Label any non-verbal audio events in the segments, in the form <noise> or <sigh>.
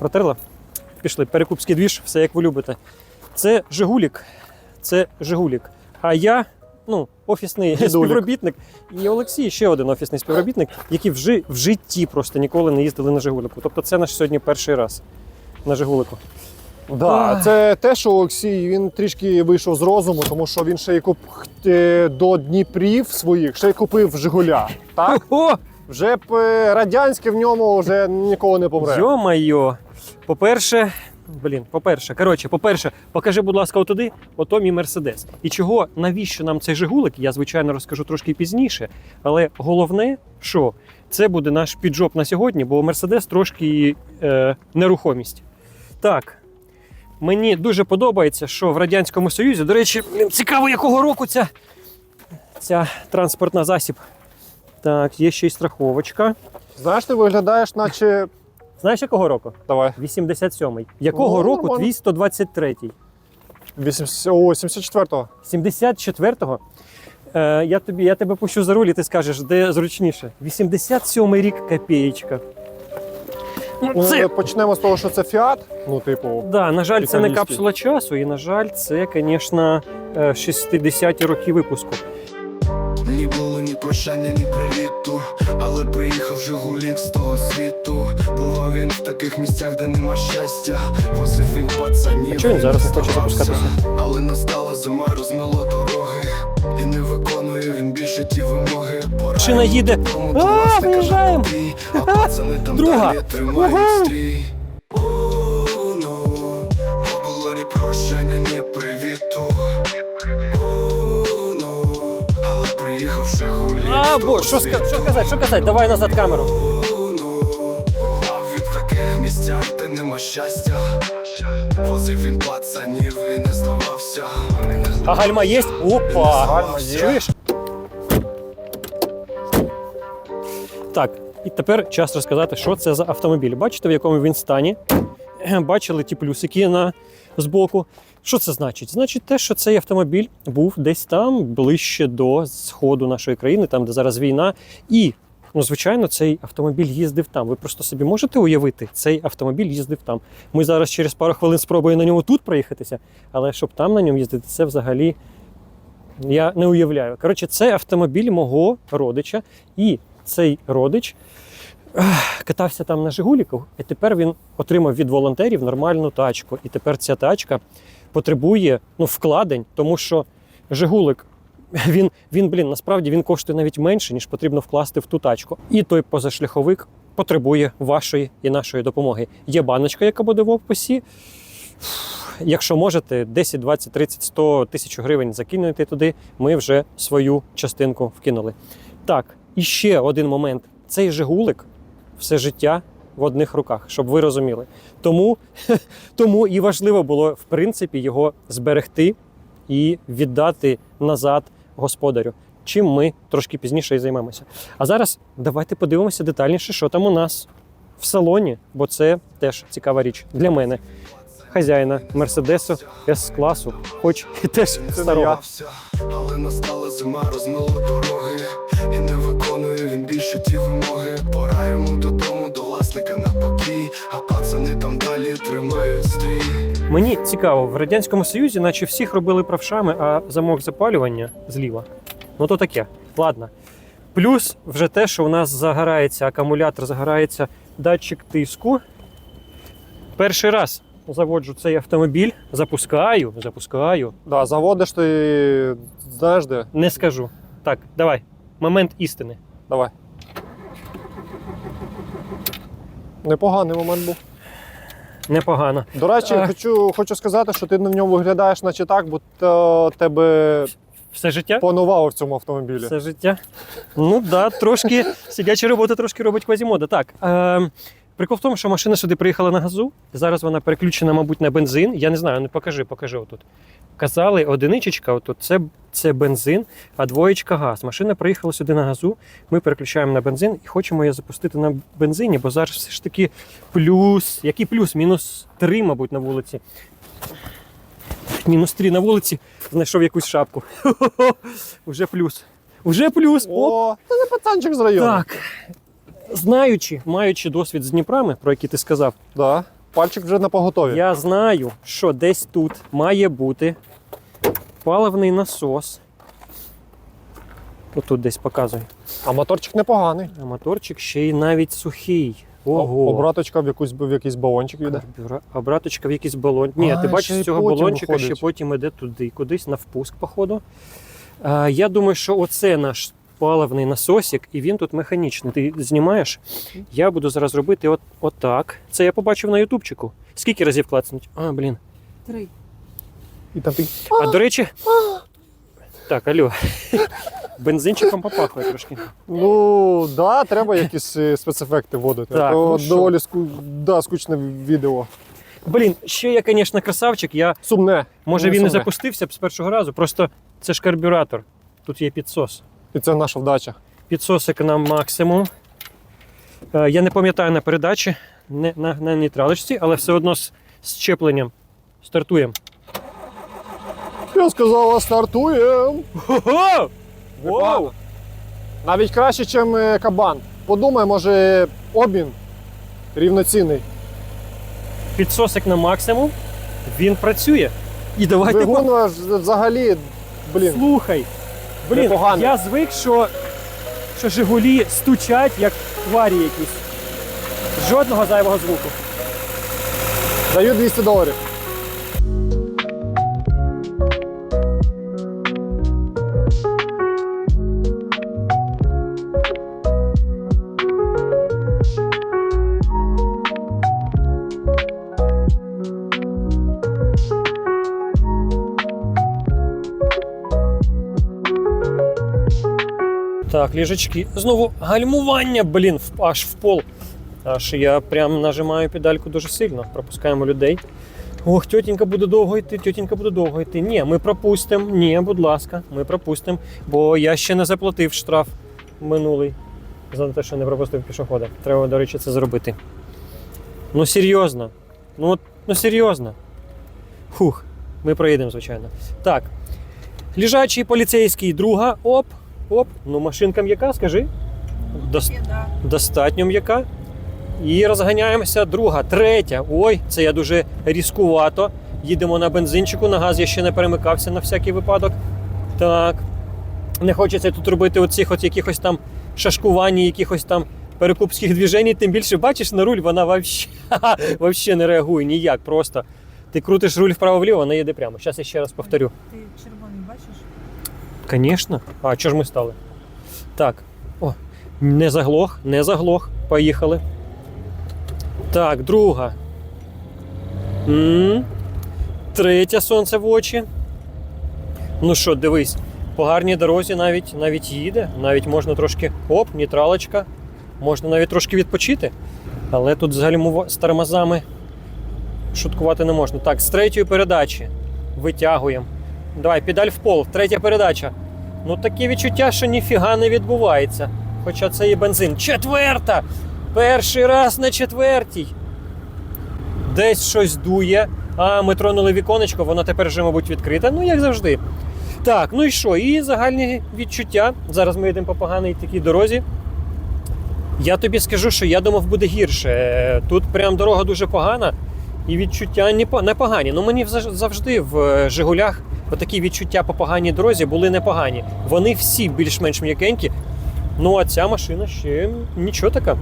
Протерла? Пішли. Перекупський двіж, все як ви любите. Це Жигулік. Це Жигулік. А я, ну, офісний Дідулік. співробітник. І Олексій ще один офісний співробітник, які в, жи- в житті просто ніколи не їздили на Жигуліку. Тобто це наш сьогодні перший раз на Жигулику. Да, це те, що Олексій він трішки вийшов з розуму, тому що він ще й куп е, до Дніпрів своїх ще й купив Жигуля. Так? Вже б е, радянське в ньому вже ніколи не помре. Йо-майо. По-перше, блін, по-перше, коротше, по-перше, покажи, будь ласка, отуди, ото мій мерседес. І чого, навіщо нам цей Жигулик, я звичайно розкажу трошки пізніше. Але головне, що це буде наш піджоп на сьогодні, бо мерседес трошки е, нерухомість. Так. Мені дуже подобається, що в Радянському Союзі, до речі, цікаво, якого року ця, ця транспортна засіб. Так, є ще й страховочка. Знаєш, ти виглядаєш, наче. Знаєш, якого року? Давай. 87-й. Якого Ну, року нормально. твій 123-й? 80... О, 74-го. 74-го? Е, я, тобі, я тебе пущу за руль, і ти скажеш, де зручніше. 87-й рік копієчка. Ну, Ну, це, Почнемо з того, що це фіат. Ну, типу, да, на жаль, це не капсула часу, і, на жаль, це, звісно, 60-ті роки випуску. Прощання, ні привіту, але приїхав Жигулік з того світу. Бував він в таких місцях, де нема щастя. Возив він пацанів. А чого він зараз не хоче запускатися? Але настала зима, розмило дороги. І не виконує він більше ті вимоги. Машина їде. А, виїжджаємо. А пацани там Друга. далі Жигулік. А, з бо, того що, ска- що казати, що казати? Давай назад камеру. А від таких місцях, де нема щастя. Возив він пацанів і не здавався. А гальма є? Опа! Гальма є. Чуєш? Так, і тепер час розказати, що це за автомобіль. Бачите, в якому він стані? <clears throat> Бачили ті плюсики на збоку. Що це значить? Значить те, що цей автомобіль був десь там, ближче до сходу нашої країни, там, де зараз війна. І, ну, звичайно, цей автомобіль їздив там. Ви просто собі можете уявити, цей автомобіль їздив там. Ми зараз через пару хвилин спробуємо на ньому тут проїхатися, але щоб там на ньому їздити, це взагалі я не уявляю. Коротше, це автомобіль мого родича, і цей родич катався там на Жигуліку, і тепер він отримав від волонтерів нормальну тачку. І тепер ця тачка потребує ну, вкладень, тому що Жигулик. <laughs> Він, він, блін, насправді він коштує навіть менше, ніж потрібно вкласти в ту тачку. І той позашляховик потребує вашої і нашої допомоги. Є баночка, яка буде в описі. Якщо можете, 10, 20, 30, 100 тисяч гривень закинути туди, ми вже свою частинку вкинули. Так, і ще один момент: цей Жигулик все життя в одних руках, щоб ви розуміли. Тому, <laughs> тому і важливо було, в принципі, його зберегти і віддати назад господарю. Чим ми трошки пізніше і займемося. А зараз давайте подивимося детальніше, що там у нас в салоні, бо це теж цікава річ для мене хазяїна Мерседесу С-класу, хоч і теж старого. Але настала зима, розмило дороги. І не він більше ті вимоги. Пора йому додому, до власника на покій. А пацани там далі тримають стрій. Мені цікаво, в радянському союзі, наче всіх робили правшами, а замок запалювання зліва. Ну то таке. Ладно. Плюс вже те, що у нас загорається акумулятор, загорається датчик тиску. Перший раз заводжу цей автомобіль, запускаю, запускаю. Да, заводиш ти знаєш де? Не скажу. Так, давай. Момент істини. Давай. Непоганий момент був. Непогано. До речі, Ах. хочу, хочу сказати, що ти на ньому виглядаєш, наче так, бо те- тебе Все життя? панувало в цьому автомобілі. Все життя. Ну да, трошки сидяча робота трошки робить квазімода. Так. Е, прикол в тому, що машина сюди приїхала на газу. Зараз вона переключена, мабуть, на бензин. Я не знаю, не покажи, покажи отут. Казали, одиничечка, отут це, це бензин, а двоєчка газ. Машина приїхала сюди на газу. Ми переключаємо на бензин і хочемо її запустити на бензині, бо зараз все ж таки плюс. Який плюс? Мінус 3, мабуть, на вулиці. Мінус 3 на вулиці. Знайшов якусь шапку. <laughs> Уже плюс. Уже плюс. О, це не пацанчик з району. Так. Знаючи, маючи досвід з Дніпрами, про який ти сказав, Да. Пальчик вже на поготові. Я знаю, що десь тут має бути паливний насос. Отут десь показує. А моторчик непоганий. А моторчик ще й навіть сухий. Ого. Обраточка в, якусь, в якийсь балончик йде. Обраточка в якийсь балон. Ні, А, ти бачиш, з цього балончика виходить. ще потім іде туди, кудись на впуск, походу. А, я думаю, що оце наш паливний насосик, і він тут механічний. Ти знімаєш? Я буду зараз робити от, отак. Це я побачив на ютубчику. Скільки разів клацнуть? А, блін. Три. І там ти. А до речі. Так, алло. <laughs> Бензинчиком попахує трошки. Ну, да, треба якісь е, спецефекти вводити. Так, то ну що? доволі ску... да, скучне відео. Блін, ще я, звісно, красавчик. Я, Сумне. може, Ну, він не сумне. запустився б з першого разу, просто це ж карбюратор. Тут є підсос. І це наша вдача. Підсосик на максимум. Е, Я не пам'ятаю на передачі, не на, на нейтралочці, але все одно з, з щепленням. Стартуємо. Я сказала, стартуємо. Непогано. Навіть краще, ніж кабан. Подумай, може, обмін рівноцінний. Підсосик на максимум. Він працює. І давайте по- Двигун аж взагалі, блін, Слухай. Блін, Непогано. я звик, що, що Жигулі стучать, як тварі якісь. Жодного зайвого звуку. даю 200 доларів. Так, ліжачки. Знову гальмування, блін, аж в пол. Аж я прям нажимаю педальку дуже сильно. Пропускаємо людей. Ох, тітенька буде довго йти, тітенька буде довго йти. Ні, ми пропустимо. Ні, будь ласка, ми пропустимо. Бо я ще не заплатив штраф минулий за те, що не пропустив пішохода. Треба, до речі, це зробити. Ну серйозно. Ну, ну серйозно. Фух, ми проїдемо, звичайно. Так. Лежачий поліцейський друга. Оп, оп. Ну, машинка м'яка, скажи. Дос- достатньо м'яка. І розганяємося друга, третя. Ой, це я дуже різкувато. Їдемо на бензинчику, на газ я ще не перемикався на всякий випадок. Так. Не хочеться тут робити оцих от якихось там шашкувань, якихось там перекупських движень. Тим більше бачиш на руль, вона вообще, <laughs> вообще не реагує ніяк. Просто ти крутиш руль вправо-вліво, вона їде прямо. Зараз я ще раз повторю. Ти? Звісно. А чого ж ми стали? Так. О, не заглох, не заглох. Поїхали. Так, друга. м Третє сонце в очі. Ну що, дивись, по гарній дорозі навіть, навіть їде, навіть можна трошки оп, нейтралочка. Можна навіть трошки відпочити. Але тут гальмува- з тормозами шуткувати не можна. Так, з третьої передачі витягуємо. Давай, педаль в пол, третя передача. Ну таке відчуття, що ніфіга не відбувається. Хоча це і бензин. Четверта! Перший раз на четвертій. Десь щось дує. А, ми тронули віконечко, воно тепер вже, мабуть, відкрите. Ну, як завжди. Так, ну і що? І загальні відчуття. Зараз ми йдемо по поганій такій дорозі. Я тобі скажу, що я думав, буде гірше. Е, Тут прям дорога дуже погана, і відчуття непогані. Ну мені завжди в е, Жигулях отакі відчуття по поганій дорозі були непогані. Вони всі більш-менш м'якенькі. Ну а ця машина ще нічого така.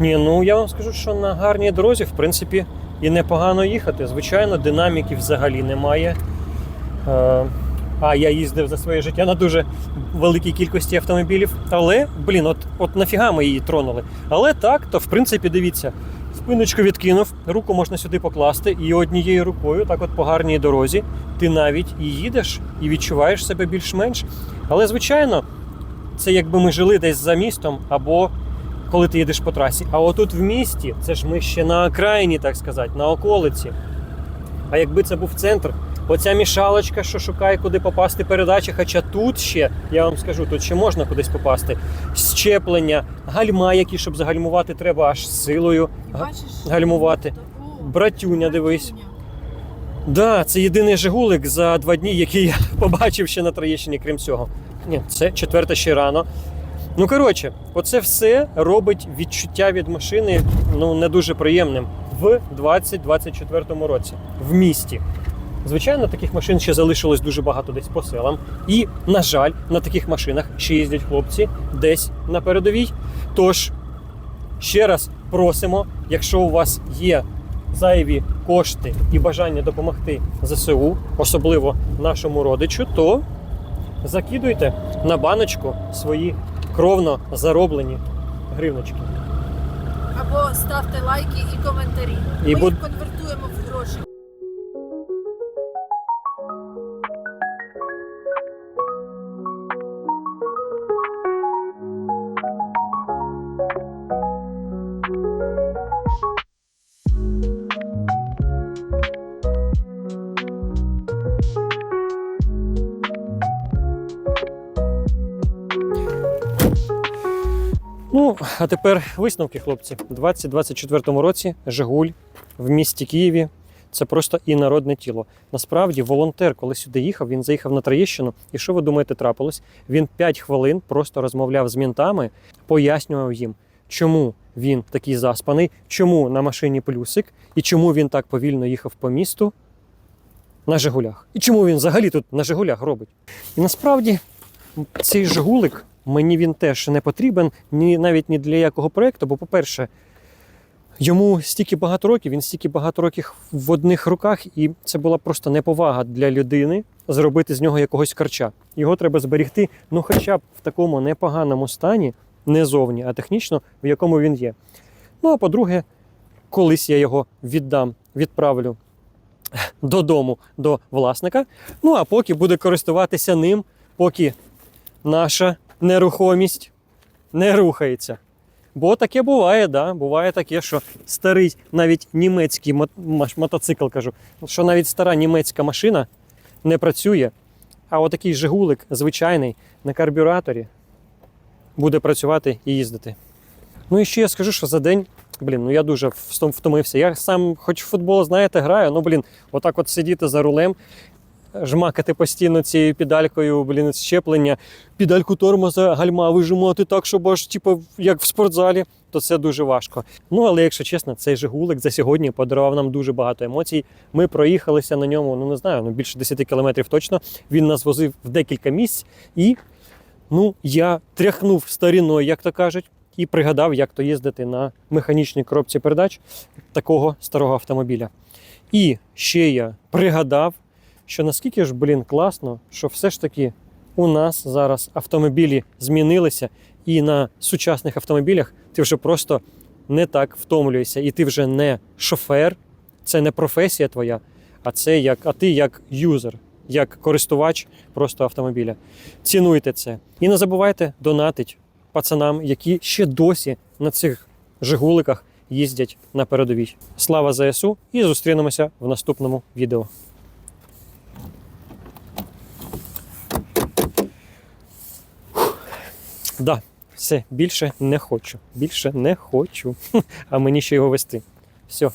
Ні, ну я вам скажу, що на гарній дорозі, в принципі, і непогано їхати. Звичайно, динаміки взагалі немає. Е, а я їздив за своє життя на дуже великій кількості автомобілів. Але, блін, от, от нафіга ми її тронули. Але так, то в принципі, дивіться, спиночку відкинув, руку можна сюди покласти, і однією рукою, так от по гарній дорозі, ти навіть і їдеш, і відчуваєш себе більш-менш. Але, звичайно, це якби ми жили десь за містом, або коли ти їдеш по трасі. А отут в місті, це ж ми ще на окраїні, так сказати, на околиці. А якби це був центр, оця мішалочка, що шукає, куди попасти передачі, хоча тут ще, я вам скажу, тут ще можна кудись попасти. Щеплення, гальма, які, щоб загальмувати, треба аж силою. Бачиш? гальмувати. Братюня, дивись. Да, це єдиний Жигулик за два дні, який я <laughs> побачив ще на Троєщині, крім цього. Ні, це четверта ще рано. Ну, коротше, оце все робить відчуття від машини ну, не дуже приємним. в 2024 році в місті. Звичайно, таких машин ще залишилось дуже багато десь по селам. І, на жаль, на таких машинах ще їздять хлопці десь на передовій. Тож ще раз просимо, якщо у вас є зайві кошти і бажання допомогти ЗСУ, особливо нашому родичу, то закидуйте на баночку свої кровно зароблені гривночки. Або ставте лайки і коментарі. І Ми буд- їх конвертуємо в гроші. А тепер висновки, хлопці. У 2024 році Жигуль в місті Києві. Це просто інородне тіло. Насправді, волонтер, коли сюди їхав, він заїхав на Троєщину. І що ви думаєте, трапилось? Він 5 хвилин просто розмовляв з мінтами, пояснював їм, чому він такий заспаний, чому на машині плюсик, і чому він так повільно їхав по місту на Жигулях. І чому він взагалі тут на Жигулях робить. І насправді цей Жигулик мені він теж не потрібен ні навіть ні для якого проєкту. Бо, по-перше, йому стільки багато років, він стільки багато років в одних руках, і це була просто неповага для людини зробити з нього якогось карча. Його треба зберігти, ну хоча б в такому непоганому стані, не зовні, а технічно, в якому він є. Ну а по-друге, колись я його віддам, відправлю додому до власника. Ну а поки буде користуватися ним, поки наша нерухомість не рухається. Бо таке буває, да? буває таке, що старий навіть німецький мотоцикл, кажу, що навіть стара німецька машина не працює, а отакий Жигулик звичайний на карбюраторі буде працювати і їздити. Ну і ще я скажу, що за день, блін, ну я дуже втомився. Я сам, хоч в футбол, знаєте, граю, ну блін, отак от сидіти за рулем, жмакати постійно цією педалькою, блін, щеплення, педальку тормоза, гальма вижимати так, щоб аж типу, як в спортзалі, то це дуже важко. Ну але якщо чесно, цей Жигулик за сьогодні подарував нам дуже багато емоцій. Ми проїхалися на ньому, ну не знаю, ну більше 10 кілометрів точно. Він нас возив в декілька місць, і ну я тряхнув старіною, як то кажуть. І пригадав, як то їздити на механічній коробці передач такого старого автомобіля. І ще я пригадав, що наскільки ж, блін, класно, що все ж таки у нас зараз автомобілі змінилися, і на сучасних автомобілях ти вже просто не так втомлюєшся, і ти вже не шофер, це не професія твоя, а це як, а ти як юзер, як користувач просто автомобіля. Цінуйте це. І не забувайте донатить пацанам, які ще досі на цих жигуликах їздять на передовій. Слава ЗСУ і зустрінемося в наступному відео. Да, все, більше не хочу. Більше не хочу. <laughs> А мені ще його вести. Все.